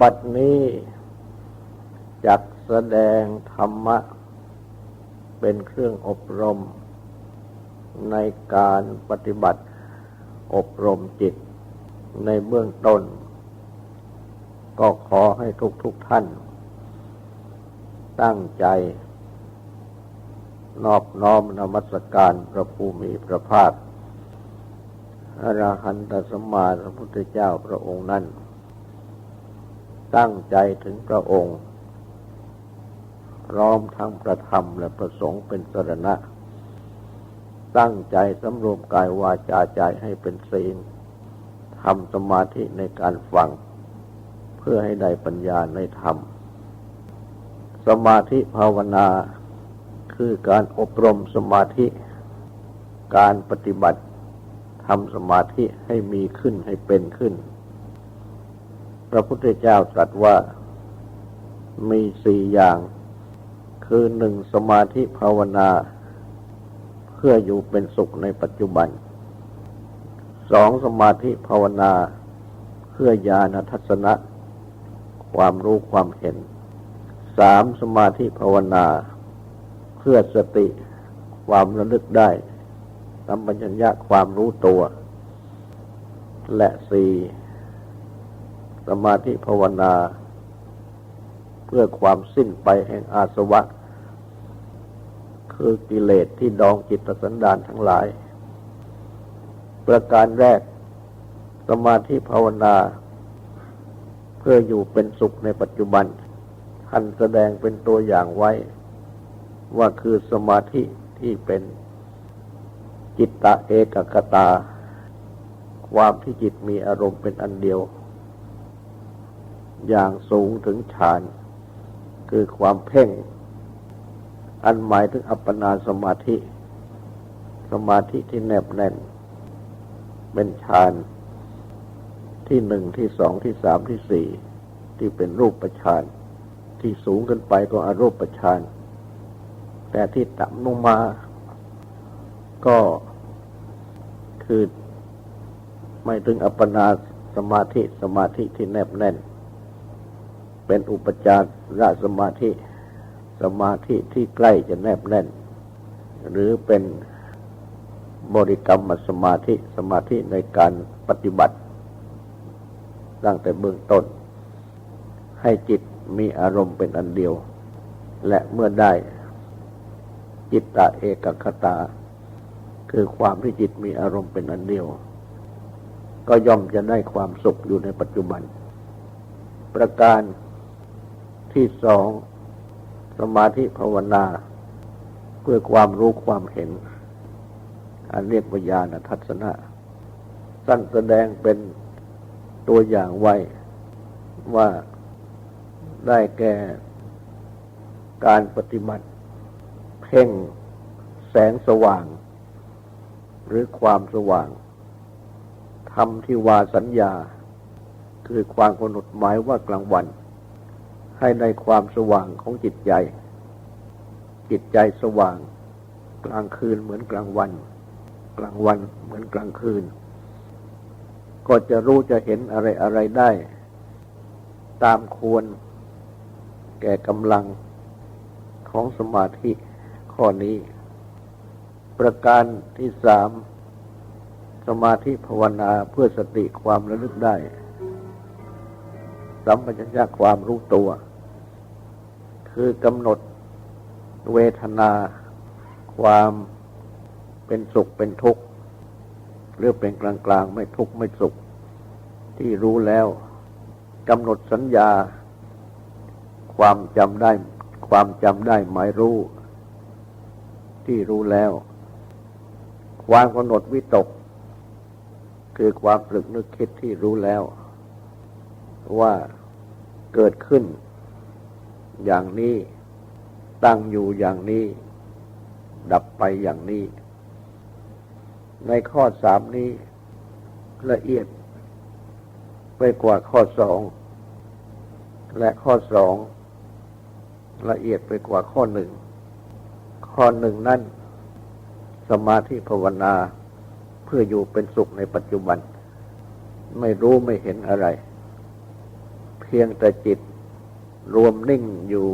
บัดนี้จักแสดงธรรมะ เป็นเครื่องอบรม ในการปฏิบัติอบรมจิต ในเบื้องต้น ก็ขอให้ทุกทุกท่าน ตั้งใจ นอบน้อมนมัสการพระภูมิพระภาคอรหันตสมมาพระพุทธเจ้าพระองค์นั้น ตั้งใจถึงพระองค์ พร้อมทั้งประธรรมและประสงค์เป็นสรณะ ตั้งใจสำรวมกายวาจาใจให้เป็นศีลทำสมาธิในการฟัง เพื่อให้ได้ปัญญาในธรรม สมาธิภาวนาคือการอบรมสมาธิ การปฏิบัติทำสมาธิให้มีขึ้นให้เป็นขึ้น ระพุทธเจ้าตรัสว่ามีสี่อย่าง คือหนึ่งสมาธิภาวนา เพื่ออยู่เป็นสุขในปัจจุบันสองสมาธิภาวนา เพื่อญาณทัศนะ ความรู้ความเห็นสามสมาธิภาวนา เพื่อสติความระลึกได้สัมปัญญะความรู้ตัว และสี่ สมาธิภาวนา เพื่อความสิ้นไปแห่งอาสวะ คือกิเลสที่ดองจิตสันดานทั้งหลาย ประการแรก สมาธิภาวนา เพื่ออยู่เป็นสุขในปัจจุบันท่านแสดงเป็นตัวอย่างไว้ ว่าคือสมาธิที่เป็นจิตตะเอกกตา ความที่จิตมีอารมณ์เป็นอันเดียว อย่างสูงถึงฌาน คือความเพ่ง อันหมายถึงอัปปนาสมาธิ สมาธิที่แนบแน่น เป็นฌานที่หนึ่งที่สองที่สามที่สี่ที่เป็นรูปปานที่สูงขึ้นไปก็อรูปปานแต่ที่ต่ำลงมาก็คือไม่ถึงอัปปนาสมาธิสมาธิที่แนบแน่น เป็นอุปจารสมาธิ สมาธิที่ใกล้จะแนบแน่น หรือเป็นบริกรรมสมาธิสมาธิในการปฏิบัติตั้งแต่เบื้องต้น ให้จิตมีอารมณ์เป็นอันเดียว และเมื่อได้จิตตะเอกคตา คือความที่จิตมีอารมณ์เป็นอันเดียว ก็ย่อมจะได้ความสุขอยู่ในปัจจุบัน ประการ ที่สองสมาธิภาวนา เพื่อความรู้ความเห็น อันเรียกวิญญาณทัศนะสั้นแสดงเป็นตัวอย่างไว้ว่าได้แก่การปฏิบัติ เพ่งแสงสว่าง หรือความสว่างทำที่วาสัญญา คือความกำหนดหมายว่ากลางวัน ให้ในความสว่างของจิตใจ จิตใจสว่าง กลางคืนเหมือนกลางวัน กลางวันเหมือนกลางคืน ก็จะรู้จะเห็นอะไรอะไรได้ ตามควร แก่กำลังของสมาธิข้อนี้ ประการที่สามสมาธิภาวนาเพื่อสติความระลึกได้ สัมปชัญญะความรู้ตัว คือกำหนดเวทนา ความเป็นสุขเป็นทุกข์หรือเป็นกลางกลางไม่ทุกข์ไม่สุข ที่รู้แล้วกำหนดสัญญา ความจำได้ ความจำได้หมายรู้ ที่รู้แล้ว ความกำหนดวิตก คือความตรึกนึกคิดที่รู้แล้ว ว่าเกิดขึ้น อย่างนี้ ตั้งอยู่อย่างนี้ ดับไปอย่างนี้ ในข้อสามนี้ ละเอียด ไปกว่าข้อสองและข้อสองละเอียดไปกว่าข้อหนึ่งข้อหนึ่งนั่นสมาธิภาวนาเพื่ออยู่เป็นสุขในปัจจุบัน ไม่รู้ไม่เห็นอะไร เพียงแต่จิต รวมนิ่งอยู่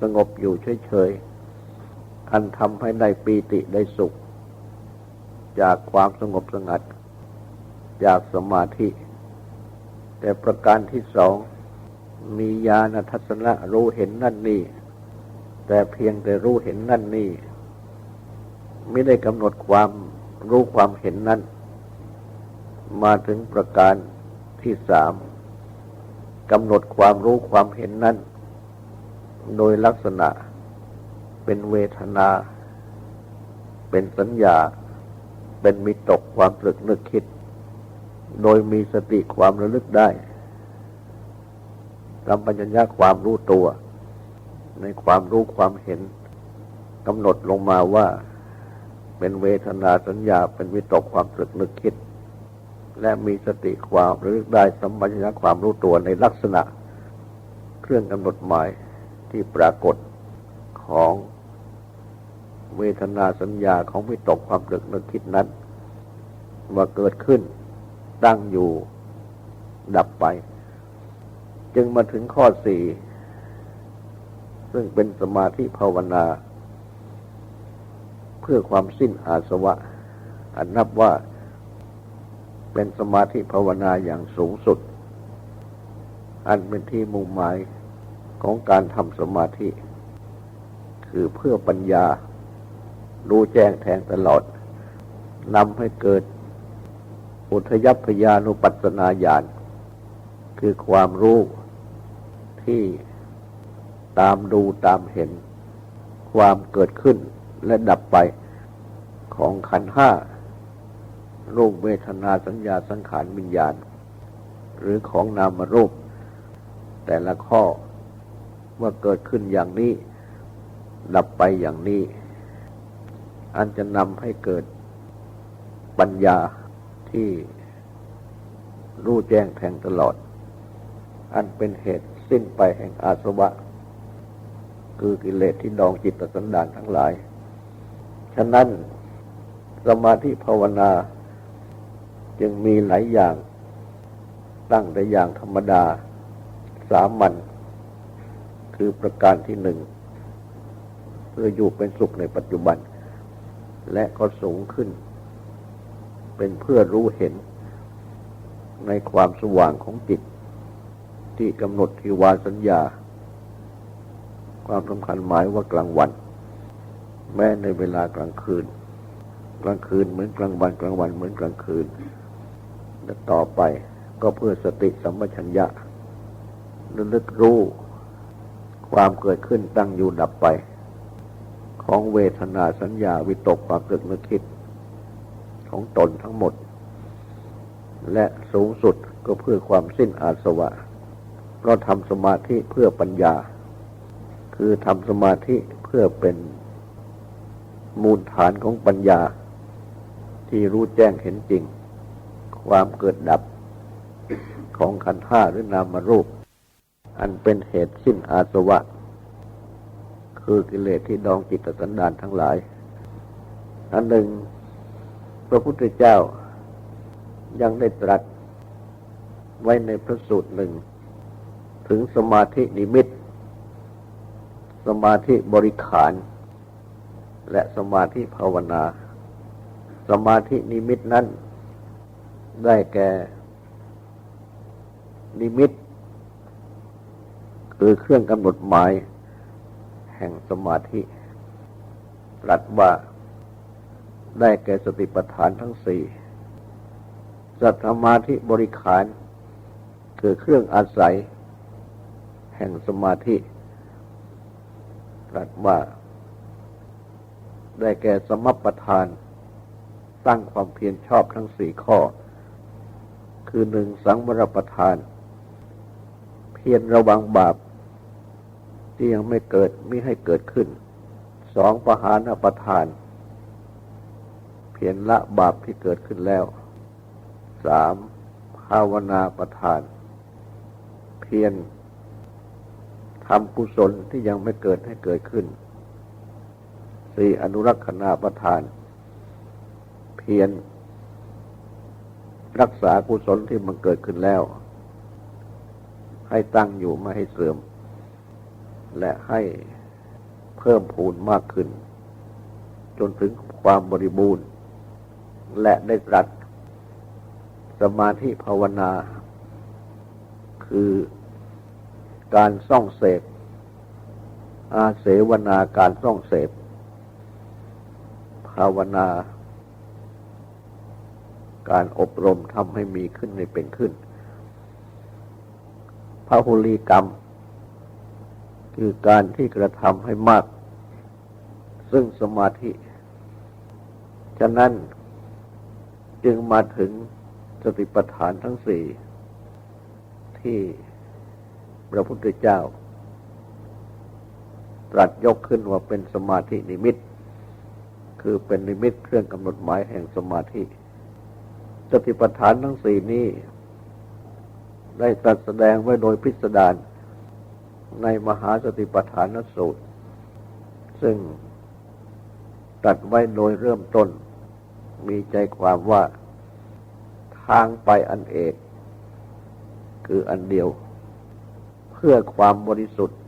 สงบอยู่เฉยๆ อันทำให้ได้ปีติได้สุข จากความสงบสงัด จากสมาธิ แต่ประการที่สอง มีญาณทัศนะรู้เห็นนั่นนี่ แต่เพียงแต่รู้เห็นนั่นนี่ ไม่ได้กำหนดความรู้ความเห็นนั้น มาถึงประการที่สามกำหนดความรู้ความเห็นนั้น โดยลักษณะเป็นเวทนา เป็นสัญญา เป็นมิตกความตรึกนึกคิด โดยมีสติความระลึกได้กำปัญญาความรู้ตัว ในความรู้ความเห็นกำหนดลงมาว่าเป็นเวทนาสัญญาเป็นวิตกความตรึกนึกคิด และมีสติความระลึกได้สัมปัญญาความรู้ตัวในลักษณะเครื่องกำหนดหมาย ที่ปรากฏของเวทนาสัญญาของวิตกความตรึกนึกคิดนั้น ว่าเกิดขึ้นตั้งอยู่ดับไป จึงมาถึงข้อสี่ซึ่งเป็นสมาธิภาวนา เพื่อความสิ้นอาสวะ อันนับว่าเป็นสมาธิภาวนาอย่างสูงสุด อันเป็นที่มุ่งหมาย ของการทำสมาธิ คือเพื่อปัญญา รู้แจ้งแทงตลอดนำให้เกิด อุทยพยานุปัสสนาญาณคือความรู้ที่ตามดูตามเห็น ความเกิดขึ้นและดับไปของขันห้ารูปเวทนาสัญญาสังขารวิญญาณ หรือของนามรูป แต่ละข้อ ว่าเกิดขึ้นอย่างนี้ ดับไปอย่างนี้ อันจะนำให้เกิดปัญญาที่รู้แจ้งแทงตลอด อันเป็นเหตุสิ้นไปแห่งอาสวะ คือกิเลสที่ดองจิตสันดานทั้งหลาย ฉะนั้นสมาธิภาวนาจึงมีหลายอย่าง ตั้งแต่อย่างธรรมดา สามัญ คือประการที่หนึ่งเพื่ออยู่เป็นสุขในปัจจุบัน และก็สูงขึ้น เป็นเพื่อรู้เห็นในความสว่างของจิต ที่กำหนดที่วาสัญญา ความสำคัญหมายว่ากลางวัน แม้ในเวลากลางคืน กลางคืนเหมือนกลางวันกลางวันเหมือนกลางคืน และต่อไปก็เพื่อสติสัมปชัญญะระลึกรู้ ความเกิดขึ้นตั้งอยู่ดับไป ของเวทนาสัญญาวิตกความตึกนึกคิด ของตนทั้งหมด และสูงสุดก็เพื่อความสิ้นอาสวะ เพราะทำสมาธิเพื่อปัญญา คือทำสมาธิเพื่อเป็นมูลฐานของปัญญา ที่รู้แจ้งเห็นจริง ความเกิดดับของขันธ์ห้าหรือนามรูป อันเป็นเหตุสิ้นอาสวะ คือกิเลสที่ดองจิตสันดานทั้งหลาย อันหนึ่ง พระพุทธเจ้ายังได้ตรัสไว้ในพระสูตรหนึ่ง ถึงสมาธินิมิต สมาธิบริขาร และสมาธิภาวนา สมาธินิมิตนั้น ได้แก่นิมิต คือเครื่องกำหนดหมาย แห่งสมาธิตรัสว่าได้แก่สติปัฏฐานทั้งสี่สัทธมาธิบริขาร คือเครื่องอาศัย แห่งสมาธิตรัสว่า ได้แก่สมัปปทาน ตั้งความเพียรชอบทั้งสี่ข้อ คือหนึ่งสังวรประทาน เพียรระวังบาป ที่ยังไม่เกิดไม่ให้เกิดขึ้น สองปหานประทาน เพียรละบาปที่เกิดขึ้นแล้วสามภาวนาประทาน เพียรทำกุศลที่ยังไม่เกิดให้เกิดขึ้นสี่อนุรักษณาประทาน เพียรรักษากุศลที่มันเกิดขึ้นแล้ว ให้ตั้งอยู่ไม่ให้เสื่อม และให้เพิ่มพูนมากขึ้น จนถึงความบริบูรณ์ และได้ตรัสสมาธิภาวนา คือการส่องเสพอาเสวนาการส่องเสพภาวนา การอบรมทำให้มีขึ้นในเป็นขึ้นพหุลีกรรม คือการที่กระทำให้มาก ซึ่งสมาธิ ฉะนั้นจึงมาถึงสติปัฏฐานทั้งสี่ที่พระพุทธเจ้า ตรัสยกขึ้นว่าเป็นสมาธินิมิต คือเป็นนิมิตเครื่องกำหนดหมายแห่งสมาธิ สติปัฏฐานทั้งสี่นี้ ได้ตรัสแสดงไว้โดยพิสดาร ในมหาสติปัฏฐานสูตร ซึ่งตรัสไว้โดยเริ่มต้น มีใจความว่าทางไปอันเอกคืออันเดียว เพื่อความบริสุทธิ์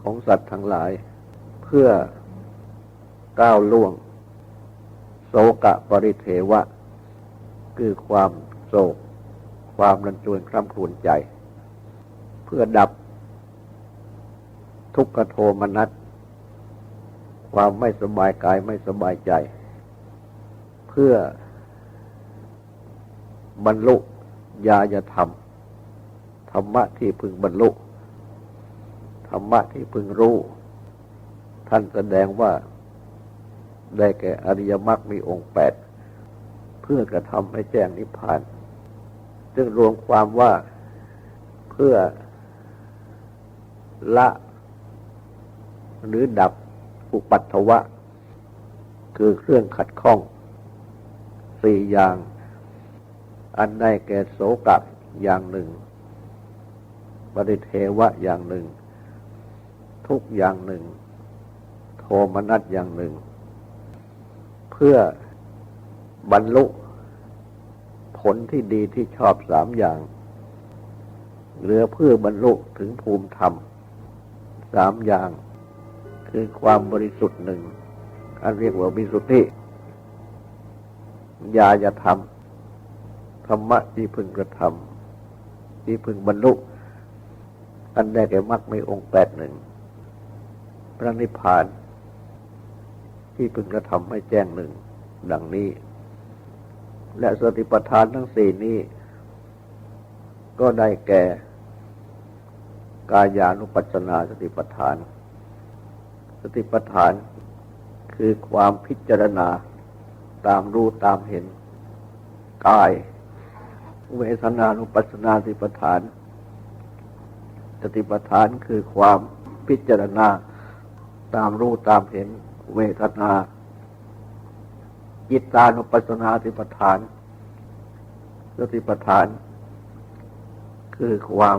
ของสัตว์ทั้งหลาย เพื่อก้าวล่วงโสกะปริเทวะ คือความโศก ความรันจวนคร่ำครวญใจ เพื่อดับ ทุกขโทมนัส ความไม่สบายกายไม่สบายใจ เพื่อบรรลุญาญธรรม ธรรมะที่พึงบรรลุ ธรรมะที่พึงรู้ ท่านแสดงว่าได้แก่อริยมรรคมีองค์แปด เพื่อกระทำให้แจ้งนิพพาน ซึ่งรวมความว่าเพื่อละ หรือดับอุปัตถวะ คือเครื่องขัดข้องสี่อย่าง อันได้แก่โสกะอย่างหนึ่งบริเทวะอย่างหนึ่ง ทุกอย่างหนึ่ง โทมนัสอย่างหนึ่ง เพื่อบรรลุผลที่ดีที่ชอบสามอย่างเหลือเพื่อบรรลุถึงภูมิธรรมสามอย่าง คือความบริสุทธิ์หนึ่งอันเรียกว่าบิสุทธิญาญธรรม ธรรมะที่พึงกระทำที่พึงบรรลุ อันได้แก่มรรคไม่องค์แปดหนึ่งพระนิพพาน ที่พึงกระทำให้แจ้งหนึ่ง ดังนี้ และสติปัฏฐานทั้งสี่นี้ ก็ได้แก่ กายานุปัสสนาสติปัฏฐาน สติปัฏฐาน คือความพิจารณาตามรู้ตามเห็นกาย เวทนานุปัสสนาสติปัฏฐาน สติปัฏฐานคือความพิจารณาตามรู้ตามเห็นเวทนาจิตตานุปัสสนาสติปัฏฐานสติปัฏฐาน คือความ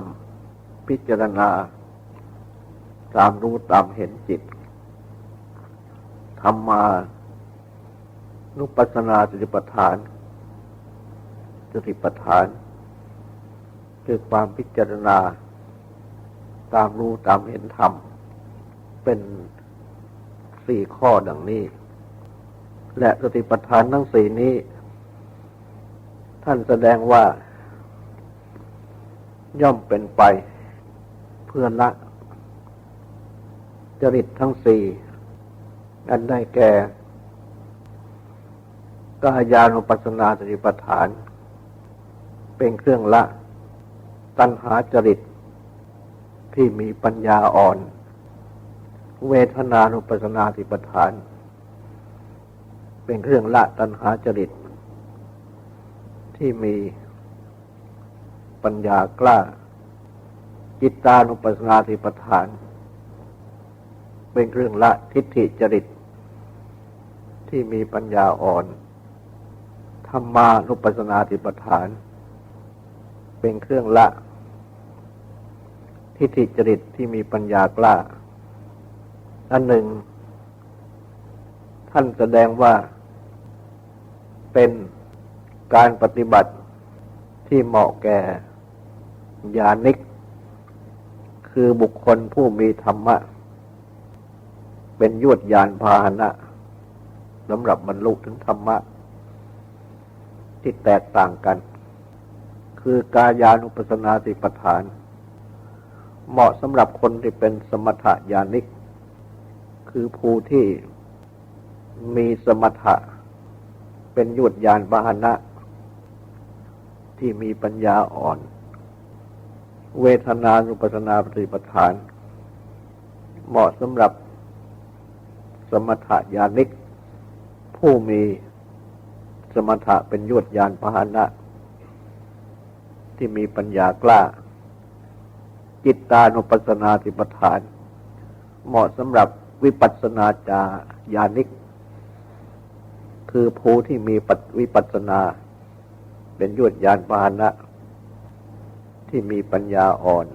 พิจารณาตามรู้ตามเห็นจิต ธรรมานุปัสสนาสติปัฏฐานสติปัฏฐาน คือความพิจารณา ตามรู้ตามเห็นธรรม เป็นสี่ข้อดังนี้ และสติปัฏฐานทั้งสี่นี้ ท่านแสดงว่า ย่อมเป็นไป เพื่อละจริตทั้งสี่ อันได้แก่กายานุปัสสนาสติปัฏฐาน เป็นเครื่องละ ตัณหาจริต ที่มีปัญญาอ่อน เวทนานุปัสนาธิปทาน เป็นเครื่องละตัณหาจริต ที่มีปัญญากล้า จิตตานุปัสนาธิปทาน เป็นเครื่องละทิฏฐิจริต ที่มีปัญญาอ่อน ธรรมานุปัสสนาธิปทาน เป็นเครื่องละ ทิฏฐิจริตที่มีปัญญากล้า อันหนึ่ง ท่านแสดงว่าเป็นการปฏิบัติที่เหมาะแก่ญาณิก คือบุคคลผู้มีธรรมะ เป็นยวดยานพาหนะ สำหรับบรรลุถึงธรรมะ ที่แตกต่างกัน คือกายานุปัสสนาติปทาน เหมาะสำหรับคนที่เป็นสมถญาณิก คือผู้ที่มีสมถะ เป็นยวดยานพาหนะ ที่มีปัญญาอ่อน เวทนานุปัสสนาปฏิปทาน เหมาะสำหรับสมถญาณิก ผู้มีสมถะเป็นยวดยานพาหนะ ที่มีปัญญากล้า จิตตานุปัสสนาติปทาน เหมาะสำหรับวิปัสสนาจายานิก คือผู้ที่มีปัวิปัสสนา เป็นยวดยานพาหนะ ที่มีปัญญาอ่อน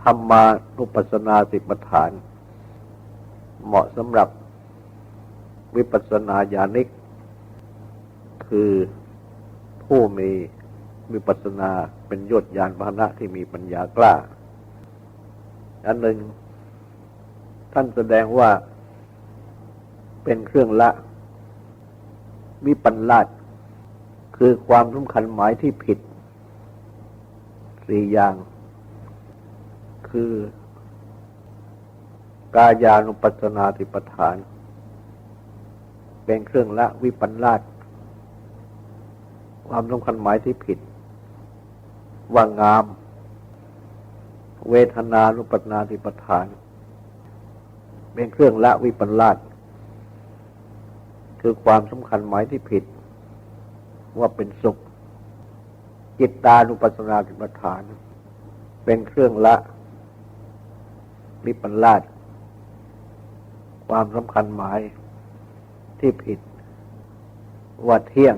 ธรรมานุปัสสนาติปทาน เหมาะสำหรับ วิปัสสนาญาณิก คือผู้มีวิปัสสนาเป็นยศยานพาหนะที่มีปัญญากล้า อันหนึ่ง ท่านแสดงว่าเป็นเครื่องละ วิปันลาดคือความสำคัญหมายที่ผิดสี่อย่าง คือกายานุปัสสนาติปทาน เป็นเครื่องละวิปันลาดความสำคัญหมายที่ผิด ว่างาม เวทนานุปันาติปทาน เป็นเครื่องละวิปันลาดคือความสำคัญหมายที่ผิด ว่าเป็นสุข จิตตานุปัสนาติปทาน เป็นเครื่องละวิปันลาดความสำคัญหมาย ที่ผิด ว่าเที่ยง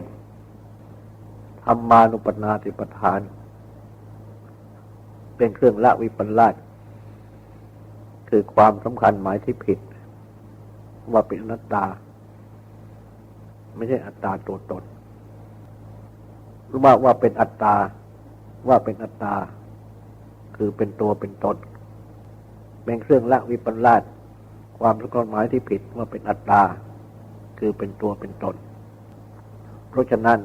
ธรรมานุปนาติปทาน เป็นเครื่องละวิปลาดคือความสำคัญหมายที่ผิด ว่าเป็นอนัตตา ไม่ใช่อัตตาตัวตนหรือว่าว่าเป็นอัตตา ว่าเป็นอัตตา คือเป็นตัวเป็นตนเป็นเครื่องละวิปลาดความสำคัญหมายที่ผิดว่าเป็นอัตตา คือเป็นตัวเป็นตน เพราะฉะนั้น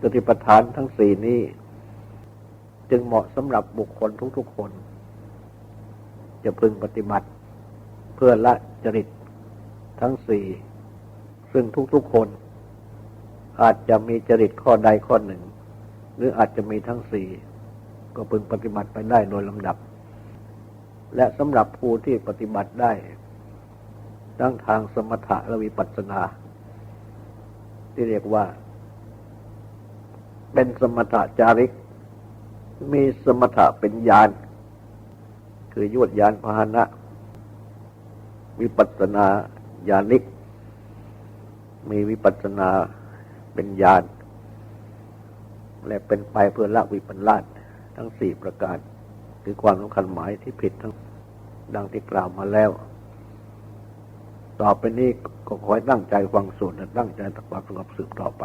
สติปัฏฐานทั้งสี่นี้ จึงเหมาะสำหรับบุคคลทุกๆคน จะพึงปฏิบัติ เพื่อละจริตทั้งสี่ซึ่งทุกๆคน อาจจะมีจริตข้อใดข้อหนึ่ง หรืออาจจะมีทั้งสี่ก็พึงปฏิบัติไปได้โดยลำดับ และสำหรับผู้ที่ปฏิบัติได้ ทั้งทางสมถะและวิปัสสนา ที่เรียกว่า เป็นสมถะจาริก มีสมถะเป็นญาณคือยวดยานพาหนะ วิปัสสนาญาณิก มีวิปัสสนาเป็นญาณและเป็นไปเพื่อละวิปัสลาทั้งสี่ประการ คือความสำคัญหมายที่ผิดทั้งดังที่กล่าวมาแล้ว ต่อไปนี้ก็ขอให้ตั้งใจฟังสวดและตั้งใจตักบาตรสงบสืบต่อไป